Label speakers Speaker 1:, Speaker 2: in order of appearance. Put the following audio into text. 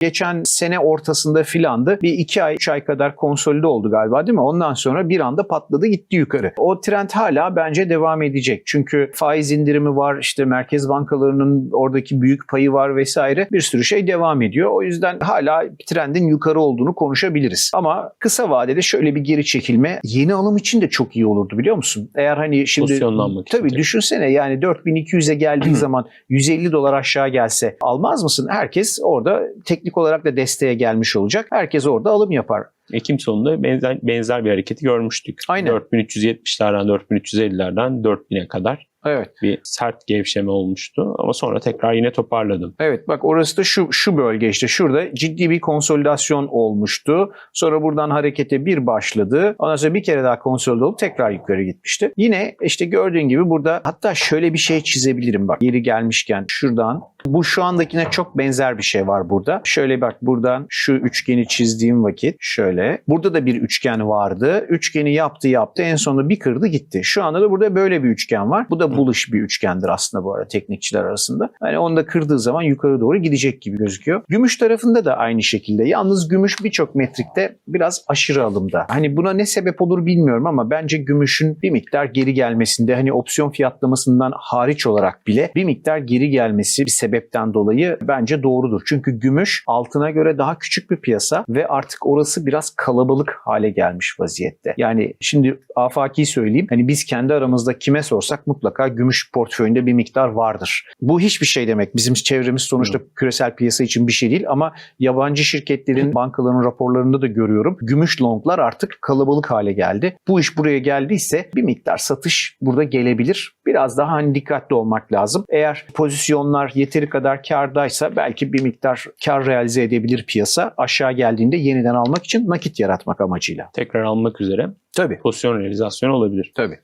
Speaker 1: geçen sene ortasında filandı. Bir iki ay, üç ay kadar konsolide oldu galiba değil mi? Ondan sonra bir anda patladı gitti yukarı. O trend hala bence devam edecek. Çünkü faiz indirimi var, işte merkez bankalarının oradaki büyük payı var vesaire. Bir sürü şey devam ediyor. O yüzden hala trendin yukarı olduğunu konuşabiliriz. Ama kısa vadede şöyle bir geri çekilme yeni alım için de çok iyi olurdu biliyor musun? Eğer hani şimdi
Speaker 2: tabii.
Speaker 1: düşünsene yani 4200'e geldiği zaman 150 dolar aşağı gelse almaz mısın? Herkes orada teknik olarak da desteğe gelmiş olacak. Herkes orada alım yapar.
Speaker 2: Ekim sonunda benzer, benzer bir hareketi görmüştük.
Speaker 1: Aynen.
Speaker 2: 4370'lerden 4350'lerden 4000'e kadar
Speaker 1: Evet.
Speaker 2: bir sert gevşeme olmuştu ama sonra tekrar yine toparladım.
Speaker 1: Evet bak orası da şu şu bölge işte şurada ciddi bir konsolidasyon olmuştu. Sonra buradan harekete bir başladı. Ondan sonra bir kere daha konsolide olup tekrar yukarı gitmişti. Yine işte gördüğün gibi burada hatta şöyle bir şey çizebilirim bak yeri gelmişken şuradan. Bu şu andakine çok benzer bir şey var burada. Şöyle bak buradan şu üçgeni çizdiğim vakit şöyle. Burada da bir üçgen vardı. Üçgeni yaptı yaptı en sonunda bir kırdı gitti. Şu anda da burada böyle bir üçgen var. Bu da bullish bir üçgendir aslında bu arada teknikçiler arasında. Hani onu da kırdığı zaman yukarı doğru gidecek gibi gözüküyor. Gümüş tarafında da aynı şekilde. Yalnız gümüş birçok metrikte biraz aşırı alımda. Hani buna ne sebep olur bilmiyorum ama bence gümüşün bir miktar geri gelmesinde hani opsiyon fiyatlamasından hariç olarak bile bir miktar geri gelmesi bir sebepten dolayı bence doğrudur. Çünkü gümüş altına göre daha küçük bir piyasa ve artık orası biraz kalabalık hale gelmiş vaziyette. Yani şimdi afaki söyleyeyim. Hani biz kendi aramızda kime sorsak mutlaka gümüş portföyünde bir miktar vardır. Bu hiçbir şey demek. Bizim çevremiz sonuçta küresel piyasa için bir şey değil ama yabancı şirketlerin bankaların raporlarında da görüyorum. Gümüş longlar artık kalabalık hale geldi. Bu iş buraya geldiyse bir miktar satış burada gelebilir. Biraz daha hani dikkatli olmak lazım. Eğer pozisyonlar yeteri kadar kardaysa belki bir miktar kar realize edebilir piyasa. Aşağı geldiğinde yeniden almak için nakit yaratmak amacıyla.
Speaker 2: Tekrar almak üzere
Speaker 1: Tabii.
Speaker 2: pozisyon realizasyonu olabilir.
Speaker 1: Tabii.